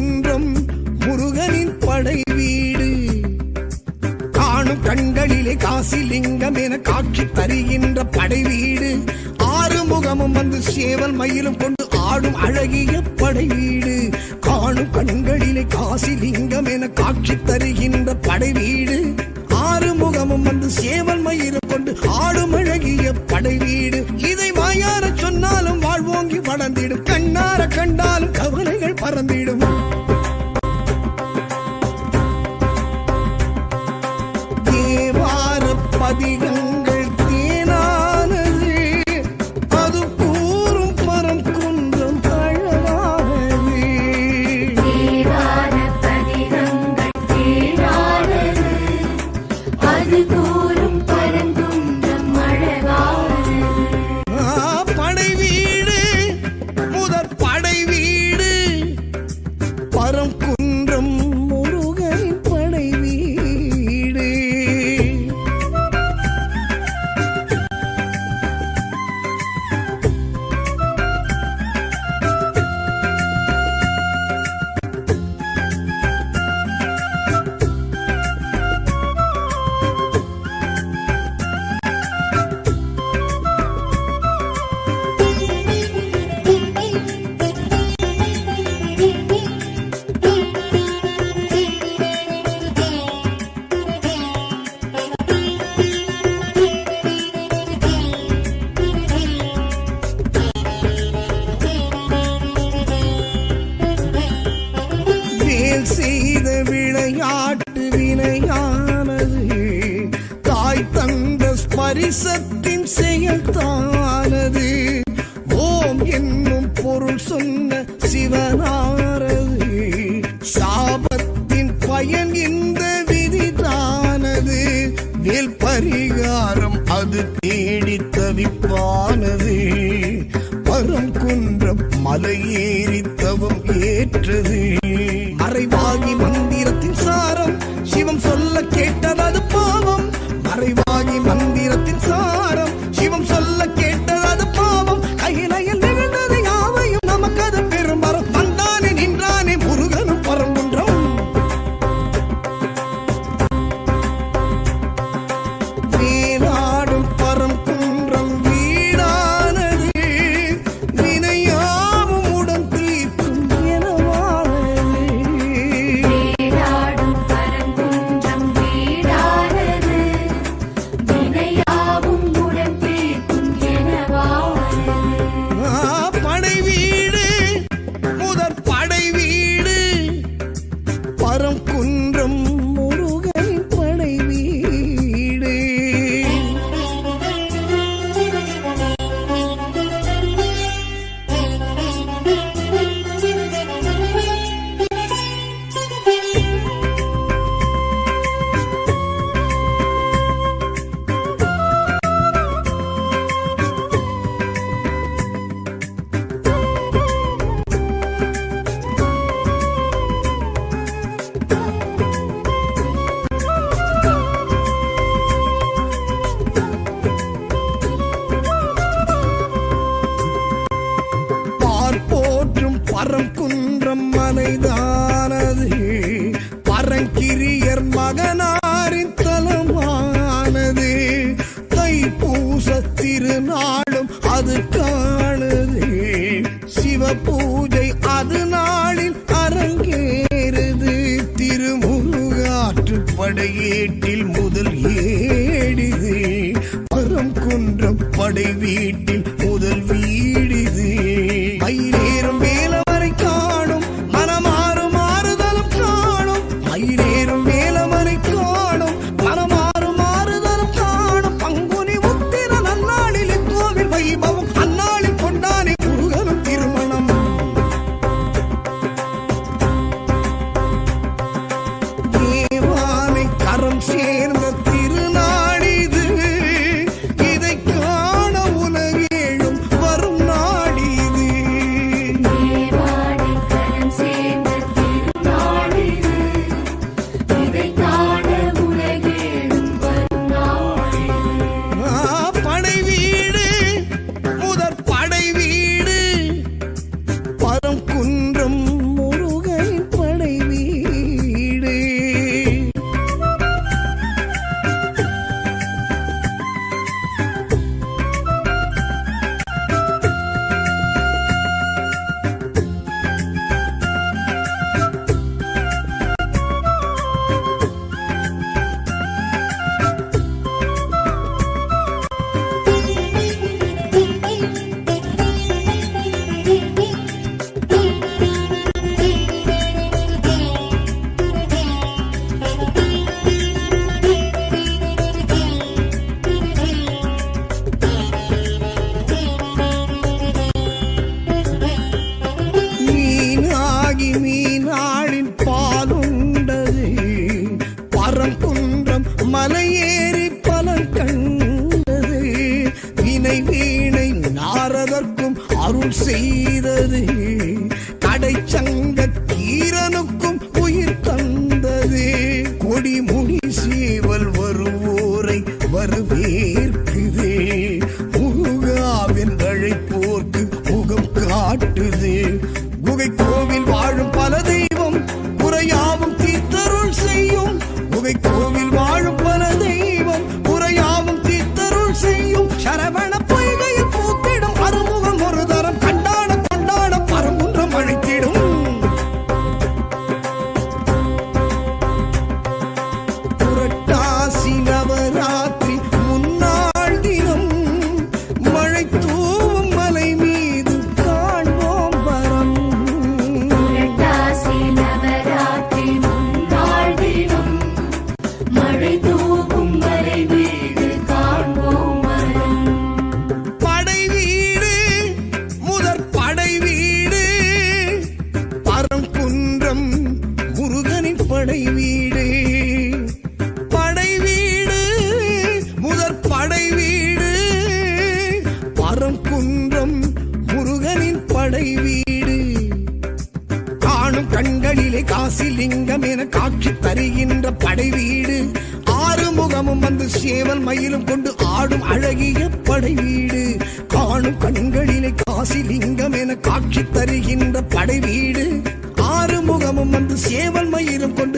மன்றம் முருகனின் படை வீடு. காணும் கண்களிலே காசிலிங்கம் என காட்சி தருகின்ற படை வீடு. ஆறு முகமும் வந்து சேவல் மயிலும் கொண்டு ஆடும் அழகிய படை வீடு. காணும் கண்களிலே காசிலிங்கம் என காட்சி தருகின்ற படை வீடு. ஆறு முகமும் வந்து சேவல் மயிலும் கொண்டு ஆடும் அழகிய படை வீடு. வேல் செய்த விளையாட்டு வினையானது. தாய் தந்த ஸ்பரிசத்தின் செயல்தானது. ஓம் என்னும் பொருள் சொன்ன சிவனாரது. சாபத்தின் பயன் இந்த விதிதானது. வேல் பரிகாரம் அது தேடி தவிப்பானது. பரம் குன்றம் மலையேறித்தவம் தவம் ஏற்றது. திருமுருகாற்று படையேட்டில் முதல் ஏடிது பரம் குன்றம் படை வீட்டில் காசிலிங்கம் என காட்சி தருகின்ற படை வீடு. ஆறுமுகமும் வந்து சேவல் மயிலும் கொண்டு ஆடும் அழகிய படை வீடு. காணும் கண்களிலே காசிலிங்கம் என காட்சி தருகின்ற படை வீடு. ஆறுமுகமும் வந்து சேவல் மயிலும் கொண்டு